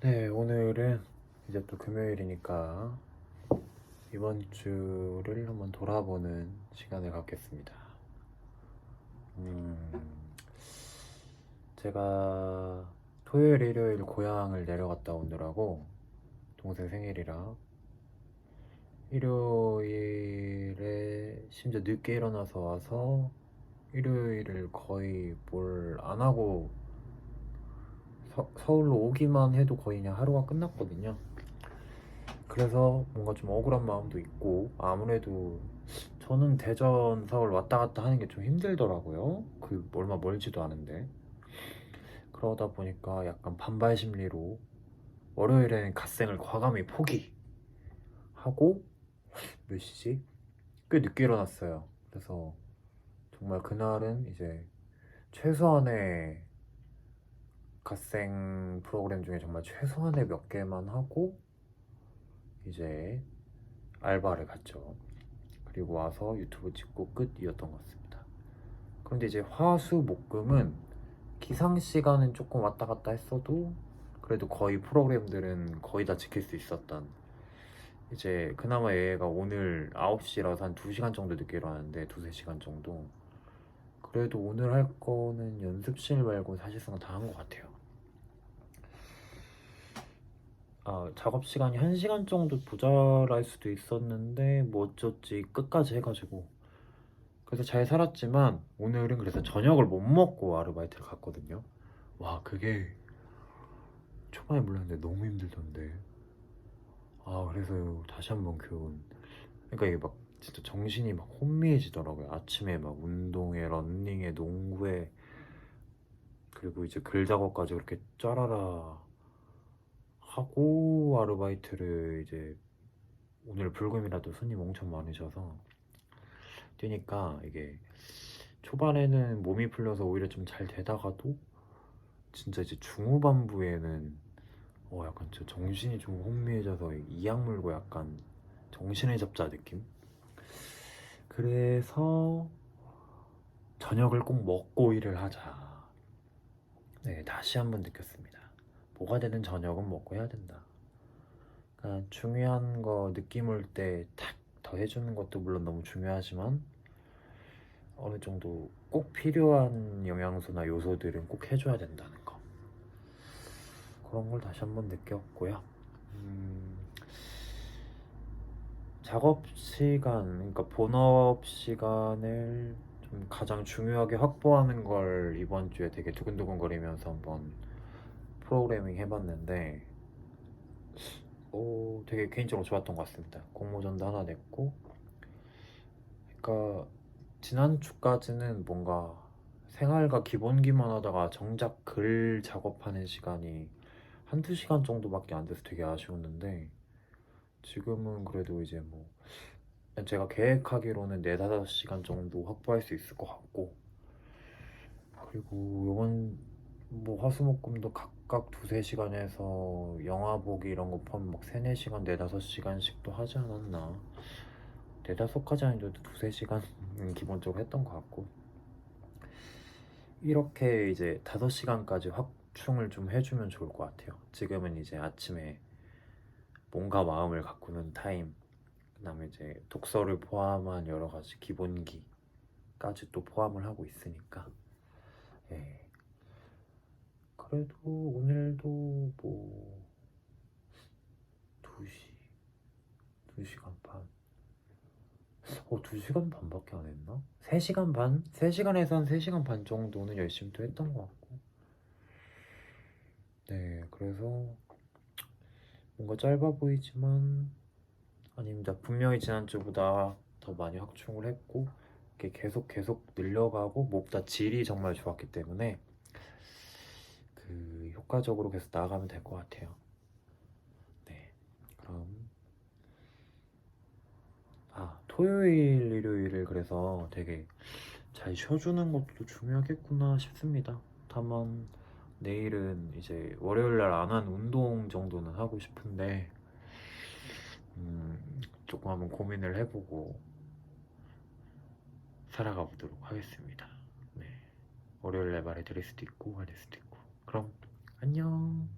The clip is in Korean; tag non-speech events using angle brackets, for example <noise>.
네, 오늘은 이제 또 금요일이니까 이번 주를 한번 돌아보는 시간을 갖겠습니다. 음, 제가 토요일, 일요일 고향을 내려갔다 오느라고 동생 생일이라 일요일에 심지어 늦게 일어나서 와서 일요일을 거의 뭘 안 하고 서, 서울로 오기만 해도 거의 그냥 하루가 끝났거든요. 그래서 뭔가 좀 억울한 마음도 있고 아무래도 저는 대전 서울 왔다 갔다 하는 게 좀 힘들더라고요. 그 얼마 멀지도 않은데 그러다 보니까 약간 반발 심리로 월요일에는 갓생을 과감히 포기 하고 몇 시지? 꽤 늦게 일어났어요. 그래서 정말 그날은 이제 최소한의 갓생 프로그램 중에 정말 최소한의 몇 개만 하고 이제 알바를 갔죠. 그리고 와서 유튜브 찍고 끝이었던 것 같습니다. 그런데 이제 화수 목금은 기상 시간은 조금 왔다 갔다 했어도 그래도 거의 프로그램들은 거의 다 지킬 수 있었던 이제 그나마 얘가 오늘 9시라서 한 2시간 정도 늦게 일어났는데 2, 3시간 정도 그래도 오늘 할 거는 연습실 말고 사실상 다 한 것 같아요. 아, 작업 시간이 1시간 정도 모자랄 수도 있었는데 뭐 어쩌지 끝까지 해가지고 그래서 잘 살았지만 오늘은 그래서 저녁을 못 먹고 아르바이트를 갔거든요. 와 그게 초반에 몰랐는데 너무 힘들던데. 아 그래서 다시 한번 교훈. 그러니까 이게 막 진짜 정신이 막 혼미해지더라고요. 아침에 막 운동에, 런닝에, 농구에 그리고 이제 글 작업까지 그렇게 짜라라 하고 아르바이트를 이제 오늘 불금이라도 손님 엄청 많으셔서 뛰니까 이게 초반에는 몸이 풀려서 오히려 좀 잘 되다가도 진짜 이제 중후반부에는 어 약간 저 정신이 좀 혼미해져서 이악 물고 약간 정신을 잡자 느낌 그래서 저녁을 꼭 먹고 일을 하자. 네 다시 한번 느꼈습니다. 뭐가 되든 저녁은 먹고 해야 된다. 그러니까 중요한 거 느낌 올 때 탁 더 해주는 것도 물론 너무 중요하지만 어느 정도 꼭 필요한 영양소나 요소들은 꼭 해줘야 된다는 거. 그런 걸 다시 한번 느꼈고요. 음, 작업 시간, 그러니까 본업 시간을 좀 가장 중요하게 확보하는 걸 이번 주에 되게 두근두근거리면서 한번 프로그래밍 해봤는데, 오, 되게 개인적으로 좋았던 것 같습니다. 공모전도 하나 냈고, 그러니까 지난 주까지는 뭔가 생활과 기본기만 하다가 정작 글 작업하는 시간이 한두 시간 정도밖에 안 돼서 되게 아쉬웠는데 지금은 그래도 이제 뭐 제가 계획하기로는 네다섯 시간 정도 확보할 수 있을 것 같고 그리고 이번 뭐 화수목금도 각각 두세 시간에서 영화 보기 이런 거 포함 막 세네 시간 네다섯 시간씩도 하지 않았나 네다섯까지 아니어도 두세 시간은 <laughs> 기본적으로 했던 것 같고 이렇게 이제 다섯 시간까지 확충을 좀 해주면 좋을 것 같아요. 지금은 이제 아침에 몸과 마음을 가꾸는 타임, 그다음에 이제 독서를 포함한 여러 가지 기본기까지 또 포함을 하고 있으니까, 예. 그래도 오늘도 뭐 2시, 2시간 반. 어, 2시간 반밖에 안 했나? 3시간 반? 3시간에서 한 3시간 반 정도는 열심히 또 했던 것 같고. 네, 그래서 뭔가 짧아 보이지만 아닙니다. 분명히 지난주보다 더 많이 확충을 했고 이게 계속 계속 늘려가고 무엇보다 질이 정말 좋았기 때문에 그 효과적으로 계속 나아가면 될 것 같아요. 네, 그럼 아 토요일 일요일을 그래서 되게 잘 쉬어주는 것도 중요하겠구나 싶습니다. 다만 내일은 이제 월요일 날 안 한 운동 정도는 하고 싶은데 음, 조금 한번 고민을 해보고 살아가 보도록 하겠습니다. 네. 월요일 날 말해드릴 수도 있고 아닐 수도 있고 그럼 안녕.